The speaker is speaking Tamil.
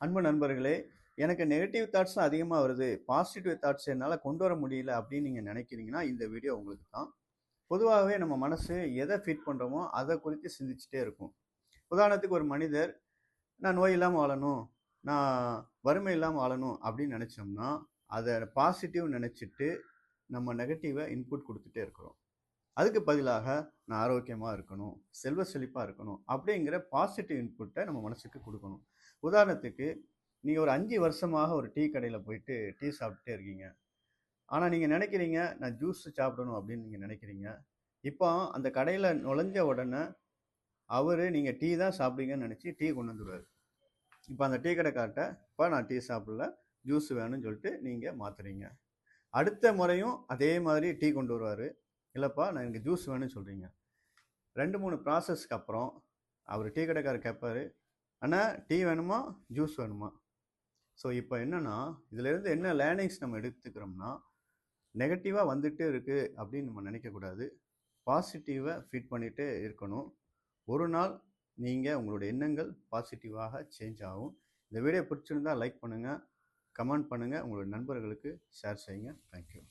அன்பு நண்பர்களே எனக்கு நெகட்டிவ் தாட்ஸ் அதிகமாக வருது. பாசிட்டிவ் தாட்ஸ் என்னால் கொண்டு வர முடியல அப்படின்னு நீங்கள் நினைக்கிறீங்கன்னா இந்த வீடியோ உங்களுக்கு தான். பொதுவாகவே நம்ம மனசு எதை ஃபீட் பண்ணுறோமோ அதை குறித்து சிந்திச்சுட்டே இருக்கும். உதாரணத்துக்கு ஒரு மனிதர் நான் நோய் இல்லாமல் வாழணும். நான் வறுமை இல்லாமல் வாழணும். அப்படின்னு நினச்சோம்னா அதை பாசிட்டிவ் நினச்சிட்டு நம்ம நெகட்டிவை இன்புட் கொடுத்துட்டே இருக்கிறோம். அதுக்கு பதிலாக நான் ஆரோக்கியமாக இருக்கணும் செல்வ செழிப்பாக இருக்கணும் அப்படிங்கிற பாசிட்டிவ் இன்புட்டை நம்ம மனசுக்கு கொடுக்கணும். உதாரணத்துக்கு நீங்கள் ஒரு அஞ்சு வருஷமாக ஒரு டீ கடையில் போயிட்டு டீ சாப்பிட்டுட்டே இருக்கீங்க. ஆனால் நீங்கள் நினைக்கிறீங்க நான் ஜூஸ் சாப்பிடணும் அப்படின்னு நீங்கள் நினைக்கிறீங்க. இப்போ அந்த கடையில் நுழைஞ்ச உடனே அவர் நீங்கள் டீ தான் சாப்பிடுங்கன்னு நினச்சி டீ கொண்டு வந்துடுவார். இப்போ அந்த டீ கடைக்கார்ட்ட இப்போ நான் டீ சாப்பிடல ஜூஸ் வேணும்னு சொல்லிட்டு நீங்கள் மாற்றுறீங்க அடுத்த முறையும் அதே மாதிரி டீ கொண்டு வருவார். இல்லைப்பா நான் எனக்கு ஜூஸ் வேணும்னு சொல்கிறீங்க ரெண்டு மூணு ப்ராசஸ்க்கு அப்புறம் அவர் டீ கடைக்காரர் கேட்பார் அண்ணா டீ வேணுமா? ஜூஸ் வேணுமா? ஸோ இப்போ என்னென்னா இதிலேருந்து என்ன லேர்னிங்ஸ் நம்ம எடுத்துக்கிறோம்னா நெகட்டிவாக வந்துகிட்டே இருக்குது அப்படின்னு நம்ம நினைக்கக்கூடாது பாசிட்டிவை ஃபீட் பண்ணிகிட்டே இருக்கணும். ஒரு நாள் நீங்கள் உங்களோட எண்ணங்கள் பாசிட்டிவாக சேஞ்ச் ஆகும். இந்த வீடியோ பிடிச்சிருந்தா லைக் பண்ணுங்கள் கமெண்ட் பண்ணுங்கள் உங்களோட நண்பர்களுக்கு ஷேர் செய்யுங்க. தேங்க்யூ